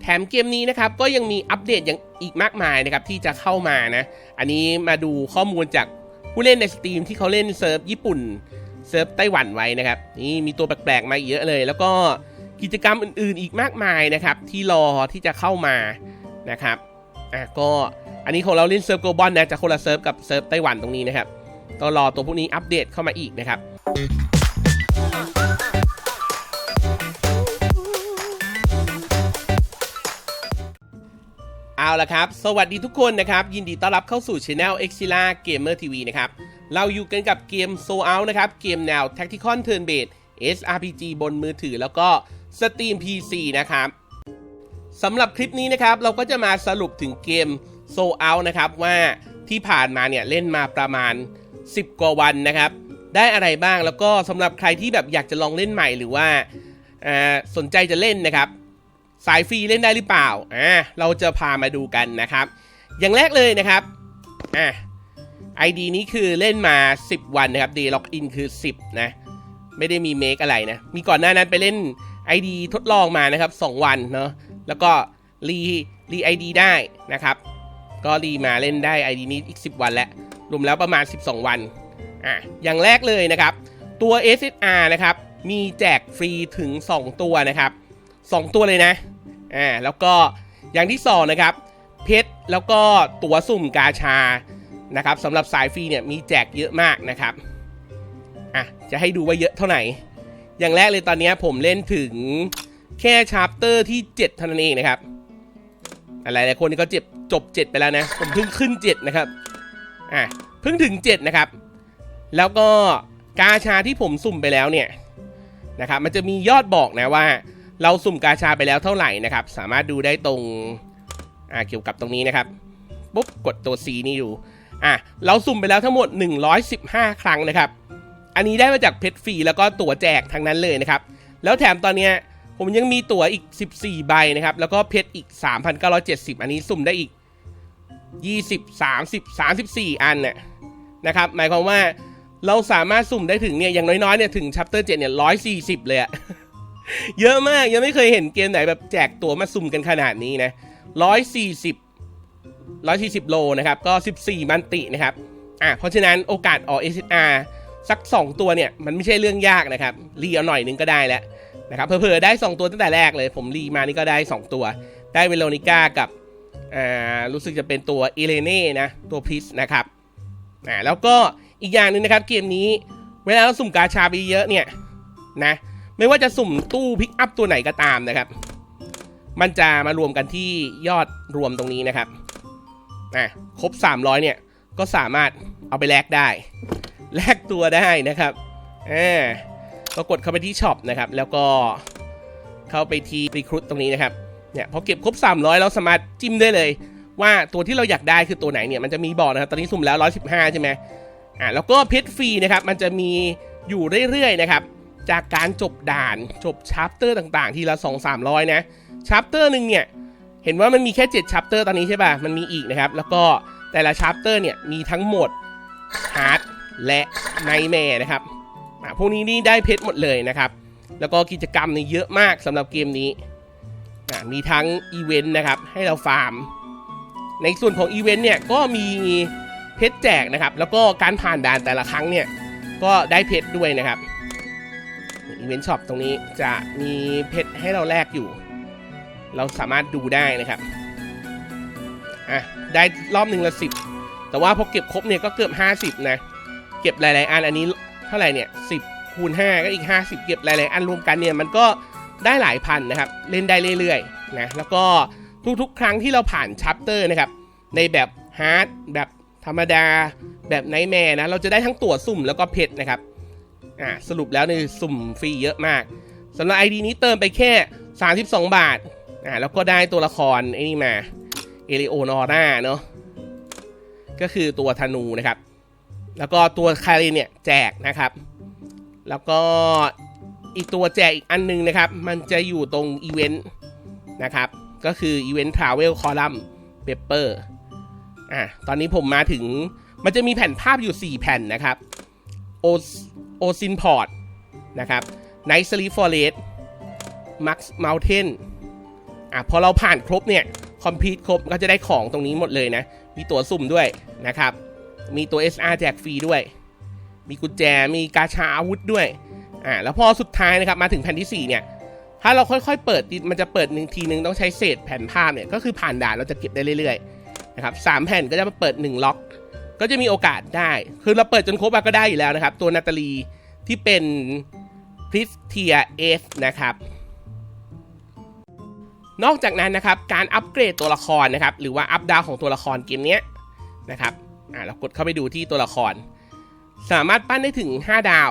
แถมเกมนี้นะครับก็ยังมีอัปเดตอย่างอีกมากมายนะครับที่จะเข้ามานะ อันนี้มาดูข้อมูลจากผู้เล่นในสตรีมที่เขาเล่นเซิร์ฟญี่ปุ่นเซิร์ฟไต้หวันไว้นะครับนี่มีตัวแปลกๆมาเยอะเลย แล้วก็กิจกรรมอื่นๆอีกมากมายนะครับที่รอที่จะเข้ามานะครับอะก็อันนี้ของเราเล่นเซิร์ฟโกลบอลนะจะคนละเซิร์ฟกับเซิร์ฟไต้หวันตรงนี้นะครับต้องรอตัวพวกนี้อัปเดตเข้ามาอีกนะครับ เอาละครับ สวัสดีทุกคนนะครับ ยินดีต้อนรับเข้าสู่ช anel e x i l a Gamer TV นะครับ เราอยู่กันกับเกม So Out นะครับ เกมแนว Tactical Turn Based SRPG บนมือถือแล้วก็ Steam PC นะครับสำหรับคลิปนี้นะครับ เราก็จะมาสรุปถึงเกม So Out นะครับว่าที่ผ่านมาเนี่ยเล่นมาประมาณ 10 กว่าวันนะครับ ได้อะไรบ้างแล้วก็สำหรับใครที่แบบอยากจะลองเล่นใหม่หรือว่าสนใจจะเล่นนะครับ สายฟรีเล่นได้หรือเปล่าอ่าเราจะพามาดูกันนะครับ อย่างแรกเลยนะครับอ่า ID นี้คือเล่นมา 10 วันนะครับ Day Login คือ 10 นะ ไม่ได้มีเมคอะไรนะ มีก่อนหน้านั้นไปเล่น ID ทดลองมานะครับ 2 วันเนาะแล้วก็รีรี ID ได้นะครับ ก็รีมาเล่นได้ ID นี้อีก 10 วันแล้วรวมแล้วประมาณ 12 วันอะอย่างแรกเลยนะครับ ตัว SSR นะครับ มีแจกฟรีถึง 2 ตัวนะครับ 2 ตัวเลยนะ อ่าแล้วก็อย่างที่สองนะครับ เพชรแล้วก็ตั๋วสุ่มกาชานะครับสำหรับสายฟรีเนี่ยมีแจกเยอะมากนะครับอะจะให้ดูว่าเยอะเท่าไหร่ อย่างแรกเลยตอนนี้ผมเล่นถึงแค่ชาร์ปเตอร์ที่ 7 เท่านั้นเองนะครับอะไรหลายคนก็เจ็บจบ 7 ไปแล้วนะ ผมเพิ่งขึ้น 7 นะครับอะเพิ่งถึง 7 นะครับ แล้วก็กาชาที่ผมสุ่มไปแล้วเนี่ยนะครับมันจะมียอดบอกนะว่า เราสุ่มกาชาไปแล้วเท่าไหร่นะครับ สามารถดูได้ตรงอ่าเกี่ยวกับตรงนี้นะครับปุ๊บกดตัว C นี่ดูอะเราสุ่มไปแล้วทั้งหมด 115 ครั้งนะครับ อันนี้ได้มาจากเพชรฟรีแล้วก็ตั๋วแจกทั้งนั้นเลยนะครับ แล้วแถมตอนเนี้ยผมยังมีตั๋วอีก 14 ใบนะครับ แล้วก็เพชรอีก 3,970 อันนี้สุ่มได้อีก 20 30 34 อันเนี่ยนะครับ หมายความว่าเราสามารถสุ่มได้ถึงเนี่ยอย่างน้อยๆเนี่ยถึงชัปเตอร์7เนี่ย140 เลยอะ เยอะมากยังไม่เคยเห็นเกมไหนแบบแจกตั๋วมาสุ่มกันขนาดนี้นะ140 140โลนะครับ ก็14มันตินะครับ อะเพราะฉะนั้นโอกาสออก SSR สัก 2 ตัวเนี่ย มันไม่ใช่เรื่องยากนะครับ รีเอาหน่อยนึงก็ได้แล้วนะครับเผลอๆได้ 2 ตัวตั้งแต่แรกเลย ผมรีมานี่ก็ได้ 2 ตัว ได้เวโรนิก้ากับอ่ารู้สึกจะเป็นตัวเอเลเน่นะ ตัวพิสนะครับอ่าแล้วก็อีกอย่างหนึ่งนะครับเกมนี้เวลาเราสุ่มกาชาไปเยอะเนี่ยนะ ไม่ว่าจะสุ่มตู้พิกอัพตัวไหนก็ตามนะครับ มันจะมารวมกันที่ยอดรวมตรงนี้นะครับอะครบ 300 เนี่ย ก็สามารถเอาไปแลกได้ แลกตัวได้นะครับอ่าก็กดเข้าไปที่ช็อปนะครับ แล้วก็เข้าไปที่รีครูตตรงนี้นะครับ เนี่ยพอเก็บครบ 300 เราสามารถจิ้มได้เลย ว่าตัวที่เราอยากได้คือตัวไหนเนี่ย มันจะมีบอกนะครับ ตอนนี้สุ่มแล้ว 115 ใช่ไหมอ่าแล้วก็เพชรฟรีนะครับ มันจะมีอยู่เรื่อยๆนะครับ จากการจบด่านจบชาร์ปเตอร์ต่างๆ ทีละ 2 300 นะชาร์ปเตอร์หนึ่งเนี่ย เห็นว่ามันมีแค่7ชัปเตอร์ตอนนี้ใช่ป่ะ มันมีอีกนะครับ แล้วก็แต่ละชัปเตอร์เนี่ย มีทั้งหมดฮาร์ดและไนแมร์นะครับพวกนี้นี่ได้เพชรหมดเลยนะครับ แล้วก็กิจกรรมเนี่ยเยอะมากสำหรับเกมนี้ มีทั้งอีเวนต์นะครับ ให้เราฟาร์ม ในส่วนของอีเวนต์เนี่ย ก็มีเพชรแจกนะครับ แล้วก็การผ่านด่านแต่ละครั้งเนี่ย ก็ได้เพชรด้วยนะครับ อีเวนต์ช็อปตรงนี้จะมีเพชรให้เราแลกอยู่ เราสามารถดูได้นะครับอะได้รอบหนึ่งละสิบแต่ว่าพอเก็บครบเนี่ยก็เกือบ50นะ เก็บหลายๆอันอันนี้เท่าไหร่เนี่ย10คูณ5ก็อีก50เก็บหลายๆอันรวมกันเนี่ยมันก็ได้หลายพันนะครับ เล่นได้เรื่อยๆนะแล้วก็ทุกๆ ครั้งที่เราผ่านชัปเตอร์นะครับ ในแบบฮาร์ดแบบธรรมดาแบบไนท์แมร์นะ เราจะได้ทั้งตั๋วสุ่มแล้วก็เพชรนะครับ อ่าสรุปแล้วในสุ่มฟรีเยอะมากสำหรับ ID นี้เติมไปแค่ 32 บาทอ่าแล้วก็ได้ตัวละครไอ้นี่มาเอลิโอนอร่าเนาะก็คือตัวธนูนะครับ แล้วก็ตัวคารินเนี่ยแจกนะครับ แล้วก็อีกตัวแจกอีกอันนึงนะครับ มันจะอยู่ตรงอีเวนต์นะครับ ก็คืออีเวนต์ทราเวลคอลัมเปเปอร์อะตอนนี้ผมมาถึงมันจะมีแผ่นภาพอยู่ 4 แผ่นนะครับโอ โอซินพอร์ตนะครับไนท์สลีฟอเรสมักซ์เมลเทนอะพอเราผ่านครบเนี่ยคอมพิวต์ครบก็จะได้ของตรงนี้หมดเลยนะ มีตั๋วสุ่มด้วยนะครับ มีตัว SR แจกฟรีด้วย มีกุญแจมีกาชาอาวุธด้วยอ่าแล้วพอสุดท้ายนะครับมาถึงแผ่นที่ 4 เนี่ย ถ้าเราค่อยๆ เปิดมันจะเปิดหนึ่งทีนึงต้องใช้เศษแผ่นภาพเนี่ยก็คือผ่านด่านเราจะเก็บได้เรื่อยๆนะครับสามแผ่นก็จะมาเปิด 1 ล็อก ก็จะมีโอกาสได้ คือเราเปิดจนครบก็ได้อยู่แล้วนะครับ ตัวนาตาลีที่เป็นคริสเทียเอสนะครับ นอกจากนั้นนะครับ การอัปเกรดตัวละครนะครับ หรือว่าอัปดาวของตัวละครเกมนี้นะครับ อ่าเรากดเข้าไปดูที่ตัวละคร สามารถปั้นได้ถึง 5 ดาว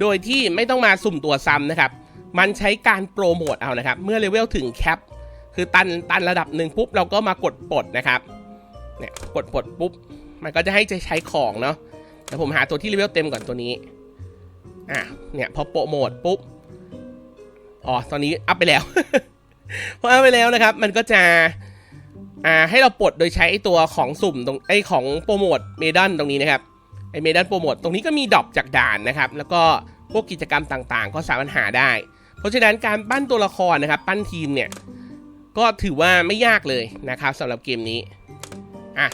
โดยที่ไม่ต้องมาสุ่มตัวซ้ำนะครับ มันใช้การโปรโมทเอานะครับ เมื่อเลเวลถึงแคป คือตันตันระดับหนึ่งปุ๊บเราก็มากดปลดนะครับ เนี่ยกดปลดปุ๊บ มันก็จะให้ใช้ของเนาะเดี๋ยวผมหาตัวที่เลเวลเต็มก่อนตัวนี้ อะ เนี่ยพอโปรโมทปุ๊บ อ๋อ ตอนนี้อัพไปแล้ว พออัพไปแล้วนะครับ มันก็จะ อ่า ให้เราปลดโดยใช้ตัวของสุ่มตรงไอ้ของโปรโมทเมดันตรงนี้นะครับ ไอเมดันโปรโมทตรงนี้ก็มีดรอปจากด่านนะครับ แล้วก็พวกกิจกรรมต่างๆ ก็สามารถหาได้ เพราะฉะนั้นการปั้นตัวละครนะครับ ปั้นทีมเนี่ย ก็ถือว่าไม่ยากเลยนะครับสำหรับเกมนี้ อะ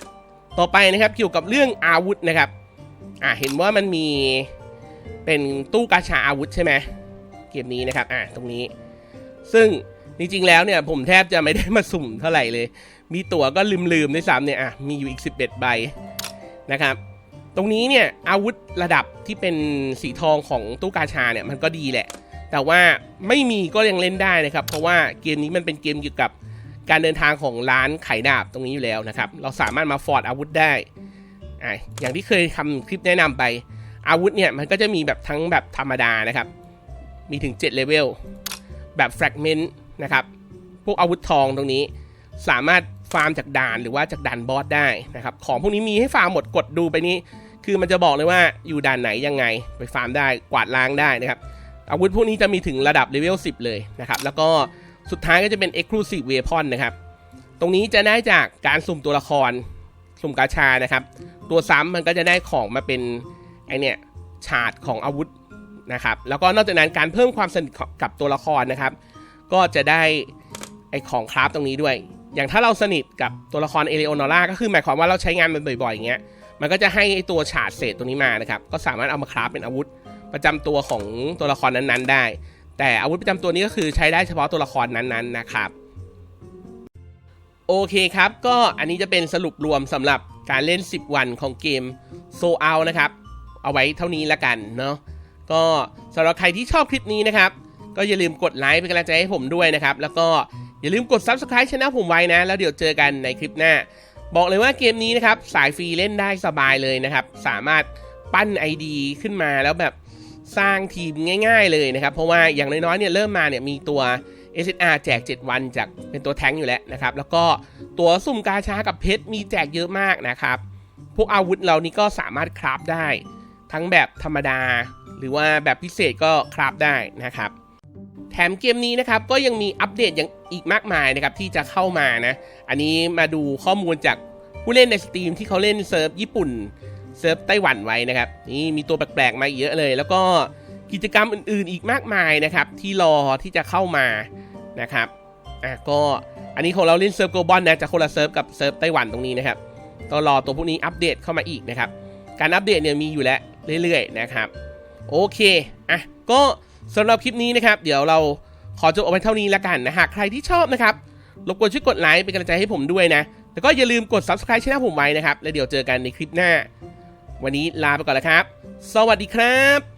ต่อไปนะครับเกี่ยวกับเรื่องอาวุธนะครับอะเห็นว่ามันมีเป็นตู้กาชาอาวุธใช่ไหมเกมนี้นะครับอะตรงนี้ ซึ่งจริงๆแล้วเนี่ยผมแทบจะไม่ได้มาสุ่มเท่าไหร่เลย มีตั๋วก็ลืมๆด้วยซ้ำเนี่ยอะมีอยู่อีก 11 ใบนะครับ ตรงนี้เนี่ยอาวุธระดับที่เป็นสีทองของตู้กาชาเนี่ยมันก็ดีแหละ แต่ว่าไม่มีก็ยังเล่นได้นะครับ เพราะว่าเกมนี้มันเป็นเกมเกี่ยวกับ การเดินทางของร้านขายดาบตรงนี้อยู่แล้วนะครับ เราสามารถมาฟอร์ดอาวุธได้อ่าอย่างที่เคยทำคลิปแนะนำไป อาวุธเนี่ยมันก็จะมีแบบทั้งแบบธรรมดานะครับ มีถึง7เลเวลแบบแฟกเมนต์นะครับ พวกอาวุธทองตรงนี้ สามารถฟาร์มจากด่านหรือว่าจากด่านบอสได้นะครับ ของพวกนี้มีให้ฟาร์มหมดกดดูไปนี้ คือมันจะบอกเลยว่าอยู่ด่านไหนยังไง ไปฟาร์มได้กวาดล้างได้นะครับ อาวุธพวกนี้จะมีถึงระดับเลเวล10 เลยนะครับ แล้วก็ สุดท้ายก็จะเป็น Exclusive Weapon นะครับ ตรงนี้จะได้จากการสุ่มตัวละคร สุ่มกาชานะครับ ตัวซ้ำมันก็จะได้ของมาเป็นไอเนี่ยฉาดของอาวุธนะครับ แล้วก็นอกจากนั้นการเพิ่มความสนิทกับตัวละครนะครับ ก็จะได้ไอของคราฟตรงนี้ด้วย อย่างถ้าเราสนิทกับตัวละครเอเลโอนอร่าก็คือหมายความว่าเราใช้งานมันบ่อยๆอย่างเงี้ย มันก็จะให้ไอตัวฉาดเศษตัวนี้มานะครับ ก็สามารถเอามาคราฟเป็นอาวุธ ประจำตัวของตัวละครนั้นๆ ได้ แต่อาวุธประจำตัวนี้ก็คือใช้ได้เฉพาะตัวละครนั้นๆนะครับ โอเคครับ ก็อันนี้จะเป็นสรุปรวมสำหรับการเล่น 10 วันของเกมโซเอานะครับ เอาไว้เท่านี้ละกันเนาะก็สำหรับใครที่ชอบคลิปนี้นะครับ ก็อย่าลืมกดไลค์เป็นกำลังใจให้ผมด้วยนะครับ แล้วก็อย่าลืมกด Subscribe ช่องผมไว้นะ แล้วเดี๋ยวเจอกันในคลิปหน้า บอกเลยว่าเกมนี้นะครับ สายฟรีเล่นได้สบายเลยนะครับ สามารถปั้น ID ขึ้นมาแล้วแบบ สร้างทีมง่ายๆเลยนะครับ เพราะว่าอย่างน้อยๆเนี่ยเริ่มมาเนี่ยมีตัว SSR แจก 7 วันจากเป็นตัวแท้งอยู่แล้วนะครับ แล้วก็ตัวสุ่มกาชากับเพชรมีแจกเยอะมากนะครับ พวกอาวุธเรานี่ก็สามารถคราฟได้ ทั้งแบบธรรมดา หรือว่าแบบพิเศษก็คราฟได้นะครับ แถมเกมนี้นะครับก็ยังมีอัปเดตอย่างอีกมากมายนะครับที่จะเข้ามานะ อันนี้มาดูข้อมูลจากผู้เล่นในสตรีมที่เขาเล่นเซิร์ฟญี่ปุ่น เซิร์ฟไต้หวันไว้นะครับนี่มีตัวแปลกๆมาเยอะเลย แล้วก็กิจกรรมอื่นๆอีกมากมายนะครับ ที่รอที่จะเข้ามานะครับอะก็อันนี้ของเราเล่นเซิร์ฟโกลบอลนะจะคนละเซิร์ฟกับเซิร์ฟไต้หวันตรงนี้นะครับก็รอตัวพวกนี้อัปเดตเข้ามาอีกนะครับ การอัปเดตเนี่ยมีอยู่แล้วเรื่อยๆนะครับ โอเคอะก็สำหรับคลิปนี้นะครับ เดี๋ยวเราขอจบเอาไว้เท่านี้แล้วกันนะหากใครที่ชอบนะครับรบกวนช่วยกดไลค์เป็นกำลังใจให้ผมด้วยนะ แล้วก็อย่าลืมกด subscribe ช่องผมไว้นะครับ แล้วเดี๋ยวเจอกันในคลิปหน้า วันนี้ลาไปก่อนแล้วครับ สวัสดีครับ